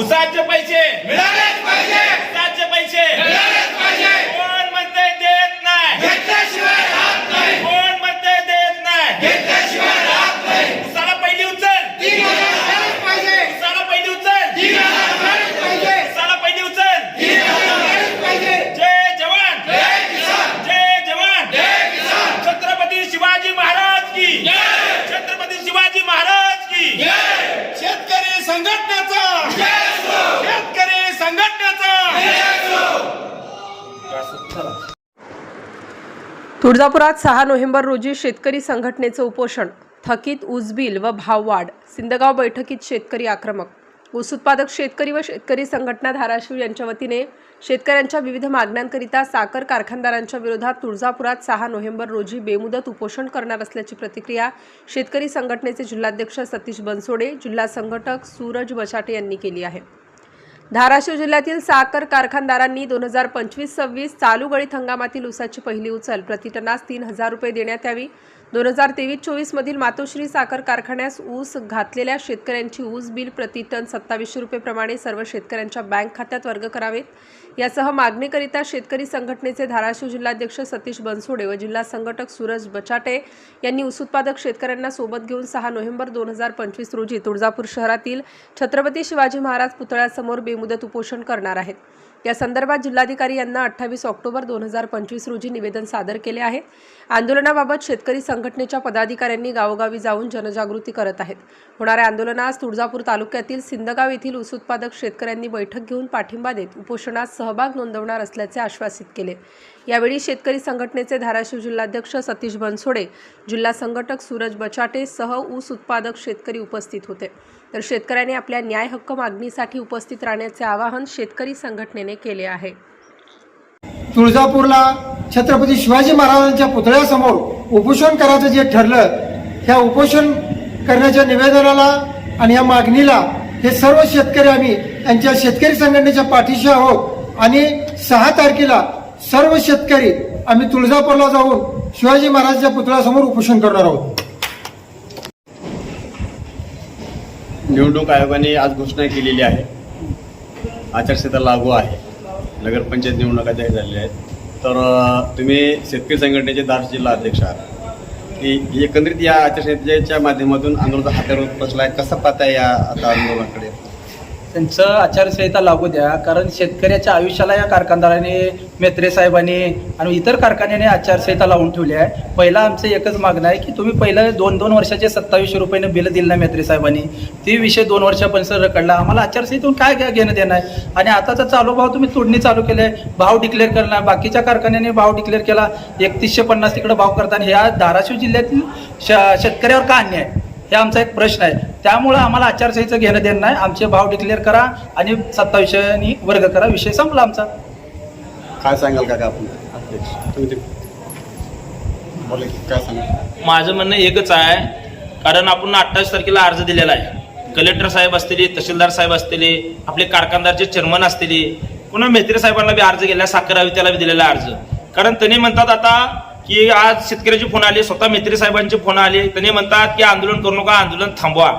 उसाचे पैसे. मिळालेच पाहिजे. उसाचे पैसे. मिळालेच पाहिजे. कोण म्हणते देत नाही. घेतल्याशिवाय राहत नाही. कोण म्हणते देत नाही. घेतल्याशिवाय राहत नाही. उसाला पहिली उचल. तीन हजार मिळालेच पाहिजे. उसाला पहिली उचल. तीन हजार मिळालेच पाहिजे. उसाला पहिली उचल. तीन हजार मिळालेच पाहिजे. जय जवान. जय किसान. जय जवान. जय किसान. छत्रपती शिवाजी महाराज की. जय. छत्रपती शिवाजी महाराज की. जय. संघटनेचा. शेतकरी संघटनेचा. तुळजापुरात सहा नोव्हेंबर रोजी शेतकरी संघटनेचं उपोषण. थकीत ऊस व भाववाढ सिंदगाव बैठकीत शेतकरी आक्रमक ऊस उत्पादक शेतकरी व शेतकरी संघटना धाराशिव यांच्या वतीने शेतकऱ्यांच्या विविध मागण्यांकरिता साखर कारखानदारांच्या विरोधात तुळजापुरात सहा नोव्हेंबर रोजी बेमुदत उपोषण करणार असल्याची प्रतिक्रिया शेतकरी संघटनेचे जिल्हाध्यक्ष सतीश बनसोडे जिल्हा संघटक सूरज बचाटे यांनी केली आहे. धाराशिव जिल्ह्यातील साखर कारखानदारांनी दोन हजार पंचवीस सव्वीस चालू गळीत हंगामातील ऊसाची पहिली उचल प्रतिटनास तीन हजार रुपये देण्यात यावी. दोन हजार तेवीस चोवीसमधील मातोश्री साखर कारखान्यास ऊस घातलेल्या शेतकऱ्यांची ऊस बिल प्रति टन सत्तावीसशे रुपयेप्रमाणे सर्व शेतकऱ्यांच्या बँक खात्यात वर्ग करावेत. यासह मागणीकरिता शेतकरी संघटनेचे धाराशिव जिल्हाध्यक्ष सतीश बनसोडे व जिल्हा संघटक सूरज बचाटे यांनी ऊस उत्पादक शेतकऱ्यांना सोबत घेऊन सहा नोव्हेंबर दोन हजार पंचवीस रोजी तुळजापूर शहरातील छत्रपती शिवाजी महाराज पुतळ्यासमोर बेमुदत उपोषण करणार आहेत. या संदर्भात जिल्हाधिकारी यांना अठ्ठावीस ऑक्टोबर दोन हजार पंचवीस रोजी निवेदन सादर केले आहे. आंदोलनाबाबत शेतकरी संघटनेच्या पदाधिकाऱ्यांनी गावोगावी जाऊन जनजागृती करत आहेत. होणाऱ्या आंदोलनास तुळजापूर तालुक्यातील सिंदगाव येथील ऊस उत्पादक शेतकऱ्यांनी बैठक घेऊन पाठिंबा देत उपोषणात सहभाग नोंदवणार असल्याचे आश्वासित केले. यावेळी शेतकरी संघटनेचे धाराशिव जिल्हाध्यक्ष सतीश बनसोडे जिल्हा संघटक सूरज बचाटे सह ऊस उत्पादक शेतकरी उपस्थित होते. तर शेतकऱ्यांनी आपल्या न्याय हक्क मागणीसाठी उपस्थित राहण्याचे आवाहन शेतकरी संघटनेने केले आहे. तुळजापूरला छत्रपती शिवाजी महाराजांच्या पुतळ्यासमोर उपोषण करायचं जे ठरलं ह्या उपोषण करण्याच्या निवेदनाला आणि या मागणीला हे सर्व शेतकरी आम्ही यांच्या शेतकरी संघटनेच्या पाठीशी आहोत आणि सहा तारखेला सर्व शेतकरी आम्ही तुळजापूरला जाऊन शिवाजी महाराजांच्या पुतळ्यासमोर उपोषण करणार आहोत. निवडणूक आयोगाने आज घोषणा केलेली आहे. आचारसंहिता लागू आहे. नगरपंचायत निवडणुका जाहीर झालेल्या आहेत. तर तुम्ही शेतकरी संघटनेचे दार जिल्हा अध्यक्ष आहात. की एकंदरीत या आचारसंहितेच्या माध्यमातून आंदोलनाचा हातावर बसला आहे. कसा पाहता या आता आंदोलनाकडे? त्यांचं आचारसंहिता लागू द्या कारण शेतकऱ्याच्या आयुष्याला या कारखानदाराने मेत्रे साहेबांनी आणि इतर कारखान्याने आचारसंहिता लावून ठेवली आहे. पहिला आमचं एकच मागणं आहे की तुम्ही पहिलं दोन दोन वर्षाचे सत्तावीसशे रुपयाने बिल दिलं नाही मेत्रे साहेबांनी. ते विषय दोन वर्षापर्यंत रखडला. आम्हाला आचारसंहितेतून काय काय घेणं देणं आहे आणि आताचा चालू भाव तुम्ही तोडणी चालू केले आहे. भाव डिक्लेअर करणार बाकीच्या कारखान्याने भाव डिक्लेअर केला. एकतीसशे पन्नास तिकडे भाव करताना ह्या धाराशिव जिल्ह्यातील श शेतकऱ्यावर का अन्याय? आहे? हे आमचा एक प्रश्न आहे. त्यामुळं आम्हाला आचारसंहितेचं घेणं देणं नाही. आमचे भाव डिक्लेअर करा आणि सत्तावीसशेनी वर्ग करा. विषय संपला आमचा. काय सांगाल का आपण? अध्यक्ष तुम्ही ते बोला की काय सांगाल? माझं म्हणणं एकच आहे. कारण आपण अठ्ठावीस तारखेला अर्ज दिलेला आहे. कलेक्टर साहेब असतील तहसीलदार साहेब असतील आपले कारखानदारचे चेअरमन असतील पुन्हा मेत्रे साहेबांना बी अर्ज गेला साखर आयुक्ताला बी दिलेला अर्ज. कारण त्यांनी म्हणतात आता की आज शेतकऱ्याचे फोन आले स्वतः मेत्रे साहेबांचे फोन आले. त्यांनी म्हणतात की आंदोलन करू नका आंदोलन थांबवा.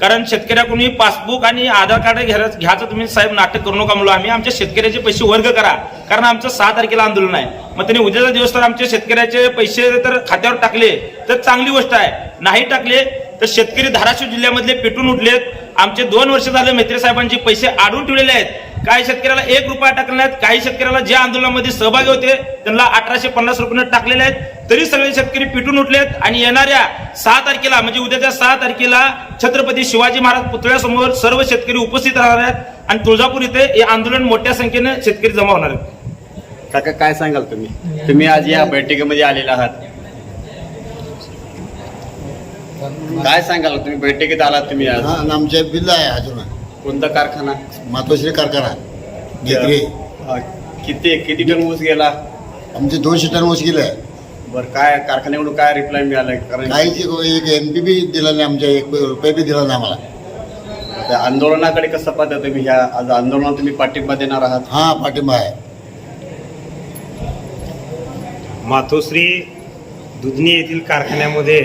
कारण शेतकऱ्याकडून पासबुक आणि आधार कार्ड घ्यायचं घ्यायचं तुम्ही साहेब नाटक करू नका म्हणून आम्ही आमच्या शेतकऱ्याचे पैसे वर्ग करा. कारण आमचं सहा तारखेला आंदोलन आहे. मग त्यांनी उद्याचा दिवस तर आमच्या शेतकऱ्याचे पैसे तर खात्यावर टाकले. तर चांगली गोष्ट आहे. नाही टाकले तर शेतकरी धाराशिव जिल्ह्यामधले पेटून उठलेत. आमचे दोन वर्ष झाले मेत्रे साहेबांचे पैसे आडून ठेवलेले आहेत. काही शेतकऱ्याला एक रुपया टाकले आहेत काही शेतकऱ्याला ज्या आंदोलनामध्ये सहभागी होते त्यांना अठराशे पन्नास रुपये टाकलेले आहेत. तरी सगळे शेतकरी पिटून उठलेत आणि येणाऱ्या सहा तारखेला म्हणजे उद्याच्या सहा तारखेला छत्रपती शिवाजी महाराज पुतळ्यासमोर सर्व शेतकरी उपस्थित राहणार आहेत आणि तुळजापूर इथे हे आंदोलन मोठ्या संख्येने शेतकरी जमा होणार आहेत. काका काय सांगाल तुम्ही? तुम्ही आज या बैठकीमध्ये आलेला आहात. काय सांगाल? तुम्ही बैठकीत आलात तुम्ही आज. हा आणि आमच्या बिल आहे अजून. कोणता कारखाना? मातोश्री कारखाना. घेतली अ, किती किती टन ऊस गेला? आमचे दोनशे टन ऊस गेले. बर काय कारखान्याकडून काय रिप्लाय मिळालाय कारण काहीच एक एन पी बी दिला नाही आमच्या एक रुपये बी दिला नाही आम्हाला. त्या आंदोलनाकडे कसं पाहता तुम्ही? ह्या आज आंदोलनात तुम्ही पाठिंबा देणार आहात? हा पाठिंबा आहे. मातोश्री दुधनी येथील कारखान्यामध्ये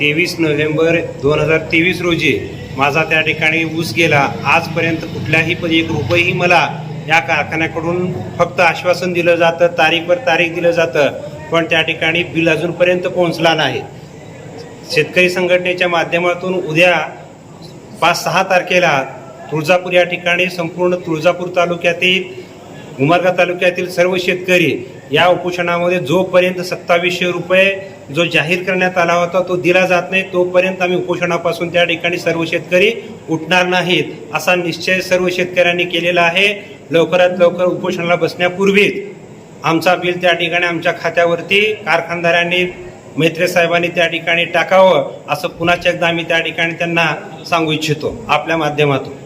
तेवीस नोव्हेंबर दोन हजार तेवीस रोजी माझा त्या ठिकाणी ऊस गेला. आजपर्यंत कुठल्याही पण एक रुपयेही मला या कारखान्याकडून फक्त आश्वासन दिलं जातं तारीखवर तारीख दिलं जातं पण त्या ठिकाणी बिल अजूनपर्यंत पोहोचला नाही. शेतकरी संघटनेच्या माध्यमातून उद्या पाच सहा तारखेला तुळजापूर या ठिकाणी संपूर्ण तुळजापूर तालुक्यातील उमरगा तालुक्यातील सर्व शेतकरी या उपोषणामध्ये जोपर्यंत सत्तावीसशे रुपये जो जाहीर करण्यात आला होता तो दिला जात नाही. तोपर्यंत आम्ही उपोषणापासून त्या ठिकाणी सर्व शेतकरी उठणार नाहीत असा निश्चय सर्व शेतकऱ्यांनी केलेला आहे. लवकरात लवकर उपोषणाला बसण्यापूर्वीच आमचा बिल त्या ठिकाणी आमच्या खात्यावरती कारखानदारांनी मैत्रे साहेबांनी त्या ठिकाणी टाकावं असं पुन्हा एकदा आम्ही त्या ठिकाणी त्यांना सांगू इच्छितो आपल्या माध्यमातून.